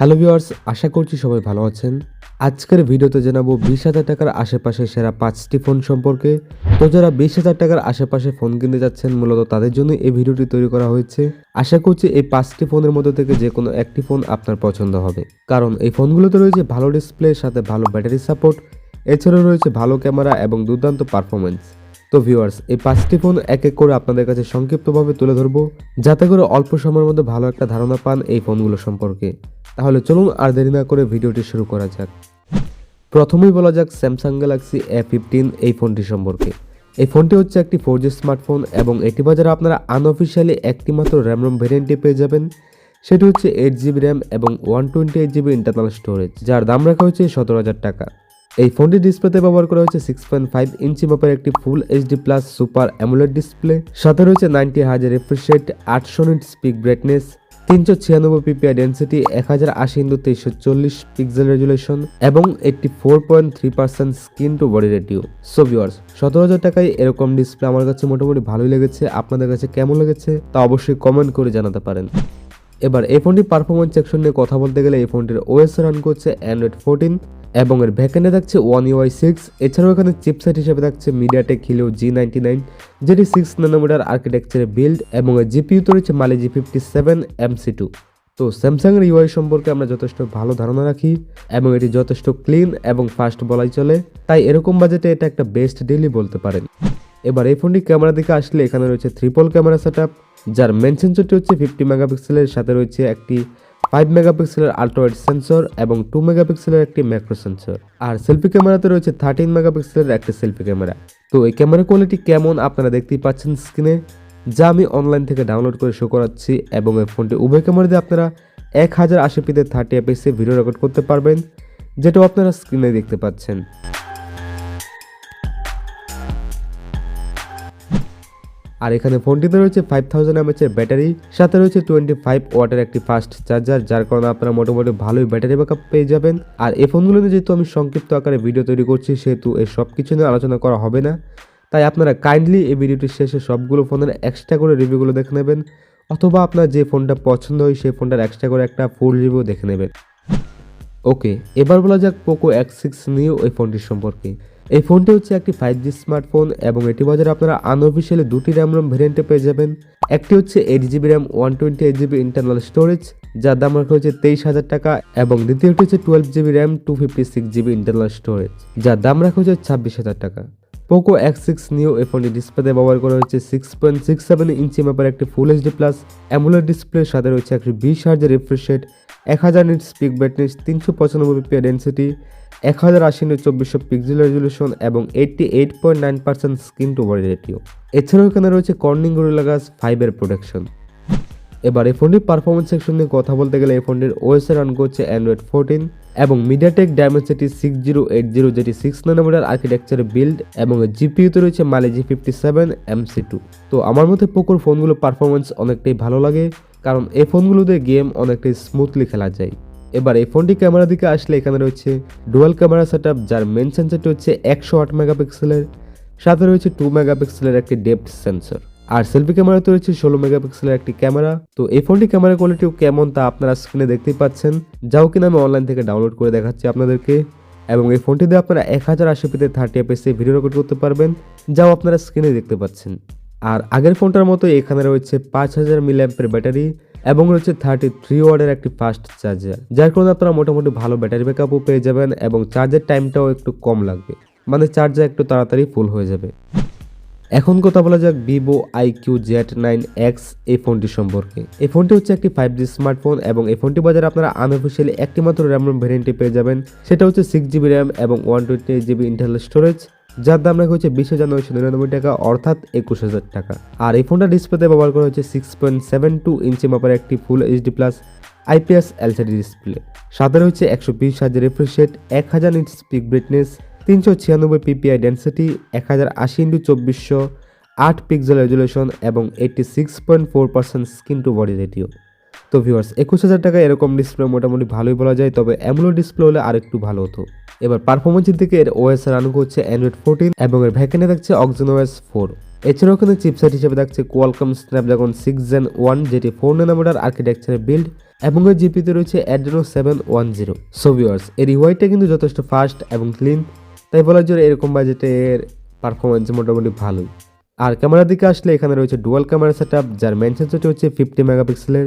Hello viewers, আশা করছি সবাই ভালো আছেন। আজকের ভিডিওতে জানাব বিশ হাজার টাকার আশেপাশে সেরা পাঁচটি ফোন সম্পর্কে। তো যারা বিশ হাজার টাকার আশেপাশে ফোন কিনতে যাচ্ছেন, মূলত তাদের জন্য এই ভিডিওটি তৈরি করা হয়েছে। আশা করছি এই পাঁচটি ফোনের মধ্যে থেকে যে কোনো একটি ফোন আপনার পছন্দ হবে। কারণ এই ফোনগুলোতে রয়েছে ভালো ডিসপ্লে, সাথে ভালো ব্যাটারি সাপোর্ট। এছাড়াও রয়েছে ভালো ক্যামেরা এবং দুর্দান্ত পারফরমেন্স তো ভিউয়ার্স এই পাঁচটি ফোন এক এক করে আপনাদের কাছে সংক্ষিপ্তভাবে তুলে ধরবো, যাতে করে অল্প সময়ের মধ্যে ভালো একটা ধারণা পান এই ফোনগুলো সম্পর্কে। তাহলে চলুন আর দেরি না করে ভিডিওটি শুরু করা যাক। প্রথমেই বলা যাক স্যামসাং গ্যালাক্সি এ ফিফটিন এই ফোনটি সম্পর্কে। এই ফোনটি হচ্ছে একটি ফোর জি স্মার্টফোন এবং এটি বাজারে আপনারা আনঅফিসিয়ালি একটি মাত্র র্যাম রোম ভেরিয়েন্টে পেয়ে যাবেন। সেটি হচ্ছে এইট জিবি র্যাম এবং one twenty eight GB internal storage যার দাম রাখা হয়েছে সতেরো হাজার টাকা। এই ফোনটি ডিসপ্লেতে ব্যবহার করা হয়েছে সিক্স পয়েন্ট ফাইভ ইঞ্চি মাপের একটি full HD plus super AMOLED display সাথে রয়েছে নাইনটি হাজার রিফ্রেশ আটশো নিট স্পিক ব্রাইটনেস তিনশো ছিয়ানব্বই পিপিআই ডেন্সিটি এক হাজার আশি ইন্টু তেইশশো চল্লিশ পিক্সেল রেজুলেশন এবং একটি four point three percent screen to body ratio so সতেরো হাজার টাকায় এরকম ডিসপ্লে আমার কাছে মোটামুটি ভালোই লেগেছে। আপনাদের কাছে কেমন লেগেছে তা অবশ্যই কমেন্ট করে জানাতে পারেন। এবার এই ফোনটির পারফরমেন্স সেকশন নিয়ে কথা বলতে গেলে এই ফোনটির ওএস রান করছে অ্যান্ড্রয়েড ফোরটিন এবং এর ভ্যাকেন্ডে থাকছে ওয়ান ইউআই সিক্স এছাড়াও এখানে চিপসেট হিসেবে থাকছে MediaTek Helio G ninety nine যেটি সিক্স নানোমিটার আর্কিটেকচারে বিল্ড এবং এর জিপিইউতে রয়েছে Mali G fifty seven MC two তো স্যামসাংয়ের ইউআই সম্পর্কে আমরা যথেষ্ট ভালো ধারণা রাখি এবং এটি যথেষ্ট ক্লিন এবং ফাস্ট বলাই চলে। তাই এরকম বাজেটে এটা একটা বেস্ট ডিলই বলতে পারেন। এবার এই ফোনটি ক্যামেরা দিকে আসলে এখানে রয়েছে ত্রিপল ক্যামেরা সেট যার মেন সেন্সরটি হচ্ছে ফিফটি মেগাপিক্সেলের সাথে রয়েছে একটি ফাইভ মেগাপিক্সেলের আল্ট্রাওয়াইড সেন্সর এবং টু মেগাপিক্সেলের একটি ম্যাক্রো সেন্সর। আর সেলফি ক্যামেরাতে রয়েছে থার্টিন মেগাপিক্সেলের একটি সেলফি ক্যামেরা। তো এই ক্যামেরা কোয়ালিটি কেমন আপনারা দেখতেই পাচ্ছেন স্ক্রিনে যা আমি অনলাইন থেকে ডাউনলোড করে শো করাচ্ছি এবং এই ফোনটি উভয় ক্যামেরা দিয়ে আপনারা এক হাজার আশি পিতে থার্টি এপিসে ভিডিও রেকর্ড করতে পারবেন, যেটাও আপনারা স্ক্রিনে দেখতে পাচ্ছেন। আর এখানে ফোনটিতে রয়েছে ফাইভ থাউজেন্ড এমএচের ব্যাটারি, সাথে রয়েছে টোয়েন্টি ফাইভ ওয়াটের একটি ফাস্ট চার্জার যার কারণে আপনারা মোটামুটি ভালোই ব্যাটারি ব্যাকআপ পেয়ে যাবেন। আর এই ফোনগুলোতে যেহেতু আমি সংক্ষিপ্ত আকারে ভিডিও তৈরি করছি, সেহেতু এই সব কিছু নিয়ে আলোচনা করা হবে না। তাই আপনারা কাইন্ডলি এই ভিডিওটির শেষে সবগুলো ফোনের এক্সট্রা করে রিভিউগুলো দেখে নেবেন, অথবা আপনার যে ফোনটা পছন্দ হয় সেই ফোনটার এক্সট্রা করে একটা ফুল রিভিউ দেখে নেবেন। ওকে, এবার বলা যাক পোকো এক্স সিক্স নিউ এই ফোনটির সম্পর্কে। এই ফোনটি হচ্ছে একটি ফাইভ জি স্মার্টফোন এবং এটি বাজারে আপনারা আনঅফিসিয়ালি দুটি র্যাম রোম ভেরিয়েন্টে পেয়ে যাবেন। একটি হচ্ছে eight GB RAM one twenty eight GB internal storage যার দাম রাখা হচ্ছে তেইশ হাজার টাকা, এবং দ্বিতীয়টি হচ্ছে twelve GB RAM two fifty six GB internal storage যার দাম রাখা হচ্ছে ছাব্বিশ হাজার টাকা। পোকো এক্স সিক্স নিউ এই ফোনটি ডিসপ্লেতে ব্যবহার করা হয়েছে six point six seven inch মাপের একটি ফুল এইচডি প্লাস অ্যামুলার ডিসপ্লের সাথে রয়েছে একটি বিশ হাজার রিফ্রেশ রেট এক হাজার নিট স্পিক ব্রাইটনেস তিনশো পঁচানব্বই পিয়া ডেন্সিটি এক হাজার আশি নিট চব্বিশশো পিক্সেল রেজুলেশন এবং eighty eight point nine percent screen to body ratio এছাড়াও এখানে রয়েছে কর্নিং গরিলা ফাইভের প্রোটেকশন এবার এই ফোনটির পারফরমেন্স সেকশন নিয়ে কথা বলতে গেলে এই ফোনটির ওএসএ রান করছে অ্যান্ড্রয়েড ফোরটিন এবং MediaTek Dimensity six zero eight zero যেটি সিক্স নানোমিটার আর্কিটেকচারে বিল্ড এবং জিপিউতে রয়েছে Mali G fifty seven MC two তো আমার মতে পোকোর ফোনগুলো পারফরমেন্স অনেকটাই ভালো লাগে। কারণ এই ফোনগুলোতে গেম অনেকটাই স্মুথলি খেলা যায়। এবার এই ফোনটি ক্যামেরা দিকে আসলে এখানে রয়েছে ডুয়াল ক্যামেরা সেট যার মেন সেন্সারটি হচ্ছে একশো আট মেগাপিক্সেলের সাথে রয়েছে টু মেগাপিক্সেলের একটি ডেপথ সেন্সর আর সেলফি ক্যামেরাতে রয়েছে ষোলো মেগাপিক্সেলের একটি ক্যামেরা তো এই ফোনটি ক্যামেরা কোয়ালিটিও কেমন তা আপনারা স্ক্রিনে দেখতেই পাচ্ছেন। যাও কিনা আমি অনলাইন থেকে ডাউনলোড করে দেখাচ্ছি আপনাদেরকে। এবং এই ফোনটি দিয়ে আপনারা এক হাজার আশি পিতে থার্টি এপিসে ভিডিও রেকর্ড করতে পারবেন। যাও আপনারা স্ক্রিনে দেখতে পাচ্ছেন। আর আগের ফোনটার মতো এখানে রয়েছে পাঁচ হাজার মিলিয়াম্পের ব্যাটারি এবং রয়েছে থার্টি থ্রি ওয়ার্ডের একটি ফাস্ট চার্জার যার কারণে আপনারা মোটামুটি ভালো ব্যাটারি ব্যাকআপও পেয়ে যাবেন এবং চার্জের টাইমটাও একটু কম লাগবে। মানে চার্জার একটু তাড়াতাড়ি ফুল হয়ে যাবে। এখন কথা বলা যাক Vivo iQOO Z nine X এই ফোনটি সম্পর্কে। এই ফোনটি হচ্ছে একটি ফাইভ জি স্মার্টফোন এবং এই ফোনটি বাজারে আপনারা আনঅফিসিয়ালি একটি মাত্র র্যাম রোম ভ্যারিয়েন্টে পেয়ে যাবেন। সেটা হচ্ছে সিক্স জিবি র্যাম এবং one twenty GB internal storage যার দাম রাখা হচ্ছে বিশ হাজার নয়শো নিরানব্বই টাকা, অর্থাৎ একুশ হাজার টাকা। আর এই ফোনটা ডিসপ্লেতে ব্যবহার করা হচ্ছে six point seven two inch মাপের একটি full HD plus IPS LCD display সাথে রয়েছে একশো বিশ হাজার রিফ্রেশ এক হাজার ইঞ্চ স্পিক ব্রাইটনেস তিনশো ছিয়ানব্বই পিপিআই ডেন্সিটি এক হাজার আশি ইন্টু চব্বিশশো, আট পিক্সেল রেজুলেশন এবং eighty six point four percent screen to body ratio তো ভিউয়ার্স একুশ হাজার টাকা এরকম ডিসপ্লে মোটামুটি ভালোই বলা যায়, তবে অ্যামুলো ডিসপ্লে হলে আরেকটু ভালো হতো। এবার পারফরমেন্সের দিকে এর ওএস রান করছে অ্যান্ড্রয়েড ফোরটিন এবং এর ভ্যাকেন্ডে থাকছে অক্সিজেন ওএস ফোর এছাড়াও ওখানে চিপসেট হিসেবে থাকছে Qualcomm Snapdragon six gen one যেটি ফোর নানোমিটার আর্কিটেকচারে বিল্ড এবং এর জিপিতে রয়েছে Adreno seven one zero so viewers এর ইউআইটা কিন্তু যথেষ্ট ফাস্ট এবং ক্লিন তাই বলার জন্য এরকম বাজেটে এর পারফরমেন্স মোটামুটি ভালোই। আর ক্যামেরার দিকে আসলে এখানে রয়েছে ডুয়াল ক্যামেরা সেট যার মেন সেন্সরটি হচ্ছে ফিফটি মেগাপিক্সেলের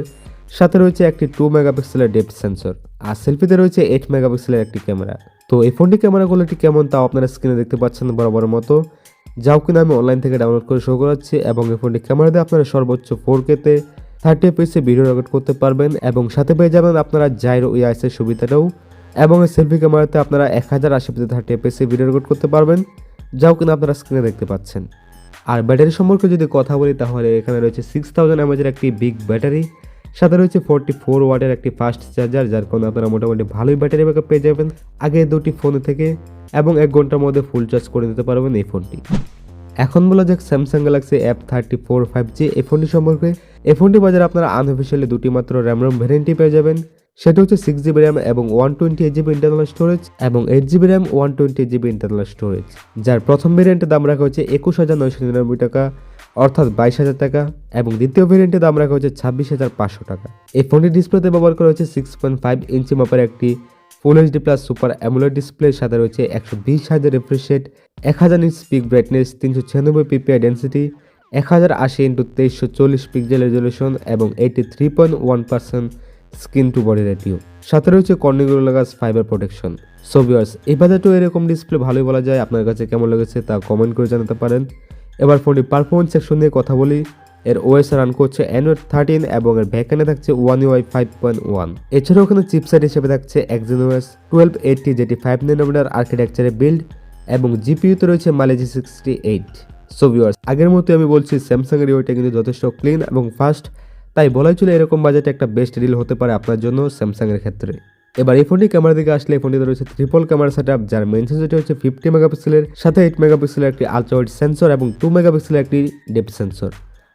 সাথে রয়েছে একটি টু মেগাপিক্সেলের ডেপথ সেন্সর আর সেলফিতে রয়েছে এইট মেগাপিক্সেলের একটি ক্যামেরা তো এই ফোনটি ক্যামেরা কোয়ালিটি কেমন তাও আপনারা স্ক্রিনে দেখতে পাচ্ছেন বরাবর মতো। যাও কিনা আমি অনলাইন থেকে ডাউনলোড করে শো করাচ্ছি এবং এই ফোনটি ক্যামেরা দিয়ে আপনারা সর্বোচ্চ ফোর কেতে থার্টি এপিসে ভিডিও রেকর্ড করতে পারবেন এবং সাথে পেয়ে যাবেন আপনারা জাইরো ইআইসের সুবিধাটাও। এবং এই সেলফি ক্যামেরাতে আপনারা এক হাজার আশি পিসে থার্টি এপিসে ভিডিও রেকর্ড করতে পারবেন। যাও কিনা আপনারা স্ক্রিনে দেখতে পাচ্ছেন। আর ব্যাটারি সম্পর্কে যদি কথা বলি তাহলে এখানে রয়েছে সিক্স থাউজেন্ড এমএজের একটি বিগ ব্যাটারি সাথে রয়েছে ফোরটি ফোর ওয়াটের একটি ফাস্ট চার্জার যার কারণে আপনারা মোটামুটি ভালোই ব্যাটারি ব্যাকআপ পেয়ে যাবেন। আগে দুটি ফোন থেকে এবং এক ঘণ্টার মধ্যে ফুল চার্জ করে নিতে পারবেন এই ফোনটি এখন বলা যাক Samsung Galaxy A thirty four five G এই ফোনটি সম্পর্কে। এই ফোনটি বাজারে আপনারা আনঅফিসিয়ালি দুটি মাত্র র্যাম রোম ভ্যারিয়েন্টই পেয়ে যাবেন। সেটা হচ্ছে সিক্স জিবি র্যাম এবং one twenty eight GB internal storage এবং eight GB RAM one twenty GB internal storage যার প্রথম ভেরিয়েন্টের দাম রাখা হচ্ছে একুশ হাজার নয়শো নিরানব্বই টাকা। অর্থাৎ বাইশ হাজার টাকা এবং দ্বিতীয় ভেরিয়েন্টের দাম রাখা হচ্ছে ছাব্বিশ হাজার পাঁচশো টাকা। এই ফোনটির ডিসপ্লেতে ব্যবহার করা হয়েছে সিক্স পয়েন্ট ফাইভ ইঞ্চি মাপের একটি full HD plus super AMOLED ডিসপ্লের সাথে রয়েছে একশো বিশ হাজার রিফ্রেশ রেট এক হাজার ইঞ্চ স্পিক ব্রাইটনেস তিনশো ছিয়ানব্বই পিপিআই ডেন্সিটি এক হাজার আশি ইন্টু তেইশশো চল্লিশ পিক্সেল রেজলিউশন এবং eighty three point one percent screen to body ratio সাথে রয়েছে কর্নিগুলাগাস ফাইবার প্রোটেকশন সোভিয়ার্স এই বাজারটাও এরকম ডিসপ্লে ভালোই বলা যায়। আপনার কাছে কেমন লেগেছে তা কমেন্ট করে জানাতে পারেন। এবার ফোনটি পারফরমেন্স সেকশন নিয়ে কথা বলি। এর ওএস রান করছে অ্যান্ড্রয়েড থার্টিন এবং এর ব্যাকেন্ডে থাকছে One UI five point one এছাড়াও ওখানে চিপসেট হিসেবে থাকছে এক্সিনোএস টুয়েলভ এইটটি যেটি ফাইভ নাইনোমিটার আর্কিটেকচারে বিল্ড এবং জিপিইউতে রয়েছে Mali G sixty eight so viewers আগের মতো আমি বলছি স্যামসাংয়ের ইউআইটা কিন্তু যথেষ্ট ক্লিন এবং ফাস্ট তাই বলাই চলে এরকম বাজেটে একটা বেস্ট ডিল হতে পারে আপনার জন্য স্যামসাংয়ের ক্ষেত্রে। এবার এই ফোনটি ক্যামেরা দিকে আসলে এই ফোনটিতে রয়েছে ট্রিপল ক্যামেরা সেট আপ যার মেন সেন্সরটি হচ্ছে ফিফটি মেগাপিক্সেলের সাথে এইট মেগাপিক্সেলের একটি আলট্রাওয়াইড সেন্সর এবং টু মেগাপিক্সেলের একটি ডেপ সেন্সর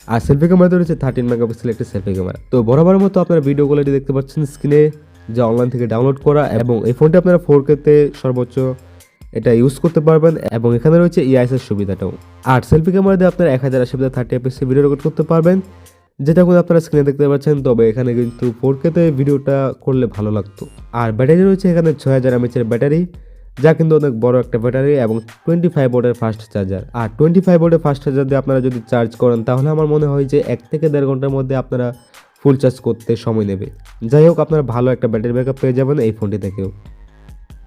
আর সেলফি ক্যামেরাতে রয়েছে থার্টিন মেগাপিক্সেলের একটি সেলফি ক্যামেরা তো বরাবরের মতো আপনারা ভিডিও কোয়ালিটি দেখতে পাচ্ছেন স্ক্রিনে যা অনলাইন থেকে ডাউনলোড করা এবং এই ফোনটি আপনারা ফোর কেতে সর্বোচ্চ এটা ইউজ করতে পারবেন এবং এখানে রয়েছে ইআইএসের সুবিধাটাও। আর সেলফি ক্যামেরা দিয়ে আপনারা এক হাজার আশি থার্টি এপিসে ভিডিও রেকর্ড করতে পারবেন। যেটা কোনো আপনারা স্ক্রিনে দেখতে পাচ্ছেন, তবে এখানে কিন্তু ফোর কেতে ভিডিওটা করলে ভালো লাগতো। আর ব্যাটারি রয়েছে এখানে ছয় হাজার এমএচের ব্যাটারি, যা কিন্তু অনেক বড় একটা ব্যাটারি এবং টোয়েন্টি ফাইভ ওয়াটের ফাস্ট চার্জার আর টোয়েন্টি ফাইভ ওয়াটের ফাস্ট চার্জার দিয়ে আপনারা যদি চার্জ করেন, তাহলে আমার মনে হয় যে এক থেকে দেড় ঘণ্টার মধ্যে আপনারা ফুল চার্জ করতে সময় নেবে। যাই হোক, আপনারা ভালো একটা ব্যাটারি ব্যাকআপ পেয়ে যাবেন এই ফোনটি থেকেও।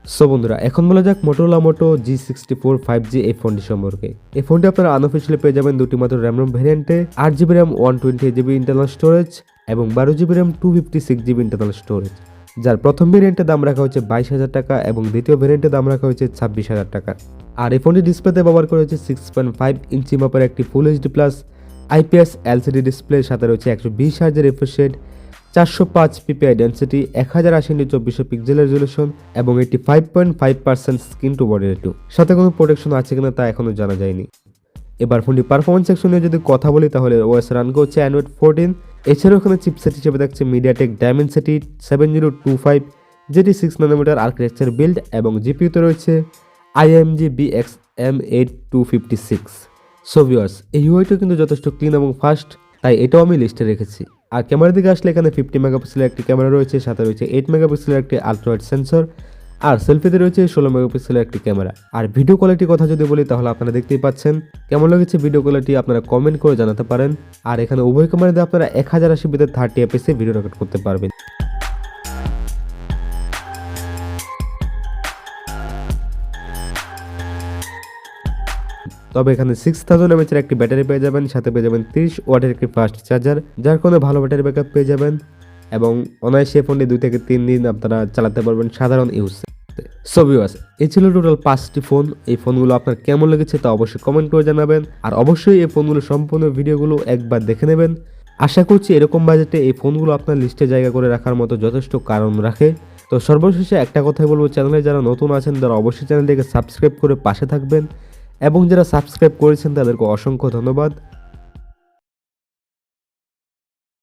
সো বন্ধুরা, এখন বলা যাক Motorola Moto G sixty four five G এই ফোনটি সম্পর্কে। এই ফোনটি আপনারা আনঅফিসিয়ালি পেয়ে যাবেন দুটি মাত্র র্যাম রোম ভ্যারিয়েন্টে আট GB RAM one twenty GB internal storage এবং বারো GB RAM two fifty six GB internal storage যার প্রথম ভেরিয়েন্টের দাম রাখা হচ্ছে বাইশ হাজার টাকা এবং দ্বিতীয় ভেরিয়েন্টের দাম রাখা হয়েছে ছাব্বিশ হাজার টাকা। আর এই ফোনটি ডিসপ্লেতে ব্যবহার করা হয়েছে সিক্স পয়েন্ট ফাইভ ইঞ্চি মাপের একটি full HD plus IPS LCD ডিসপ্লের সাথে রয়েছে একশো বিশ হাজার রেট চারশো পাঁচ পিপিআই ডেন্সিটি এক হাজার আশি ইন্টু চব্বিশশো পিক্সেল রেজলিউশন এবং এটি five point five percent screen to body ratio সাথে কোনো প্রোটেকশন আছে কিনা তা এখনও জানা যায়নি। এবার ফোনটি পারফরমেন্স সেকশনে যদি কথা বলি, তাহলে ওএস রান করছে অ্যান্ড্রয়েড ফোরটিন এছাড়াও এখানে চিপসেট হিসেবে থাকছে MediaTek Dimensity seven zero two five যেটি সিক্স নানোমিটার আর্কিটেকচার বিল্ড এবং জিপিউতে রয়েছে IMG BX M eight two fifty six সোভিয়ার্স এই ইউআইটা কিন্তু যথেষ্ট ক্লিন এবং ফাস্ট তাই এটাও আমি লিস্টে রেখেছি। আর ক্যামেরার দিকে আসলে এখানে ফিফটি মেগাপিক্সেলের একটি ক্যামেরা রয়েছে, সাথে রয়েছে এইট মেগাপিক্সেলের একটি আলট্রাওয়াইড সেন্সর আর সেলফিতে রয়েছে ষোলো মেগাপিক্সেলের একটি ক্যামেরা। আর ভিডিও কোয়ালিটির কথা যদি বলি, তাহলে আপনারা দেখতেই পাচ্ছেন কেমন লেগেছে ভিডিও কোয়ালিটি আপনারা কমেন্ট করে জানাতে পারেন। আর এখানে উভয় ক্যামেরাতে আপনারা এক হাজার আশি বিতে থার্টি এপিসে ভিডিও রেকর্ড করতে পারবেন। তবে এখানে সিক্স থাউজেন্ড এমএচের একটি ব্যাটারি পেয়ে যাবেন, সাথে পেয়ে যাবেন তিরিশ ওয়াটের একটি ফাস্ট চার্জার যার কোনো ভালো ব্যাটারি ব্যাকআপ পেয়ে যাবেন এবং অনায়াসে ফোনটি দুই থেকে তিন দিন আপনারা চালাতে পারবেন সাধারণ ইউজ সো ভিউয়ার্স এই ছিল টোটাল পাঁচটি ফোন এই ফোনগুলো আপনার কেমন লেগেছে তা অবশ্যই কমেন্ট করে জানাবেন। আর অবশ্যই এই ফোনগুলো সম্পূর্ণ ভিডিওগুলো একবার দেখে নেবেন। আশা করছি এরকম বাজেটে এই ফোনগুলো আপনার লিস্টে জায়গা করে রাখার মতো যথেষ্ট কারণ রাখে। তো সর্বশেষে একটা কথাই বলব চ্যানেলে যারা নতুন আছেন, তারা অবশ্যই চ্যানেলটিকে সাবস্ক্রাইব করে পাশে থাকবেন। এবং যারা সাবস্ক্রাইব করেছেন তাদেরকে অসংখ্য ধন্যবাদ।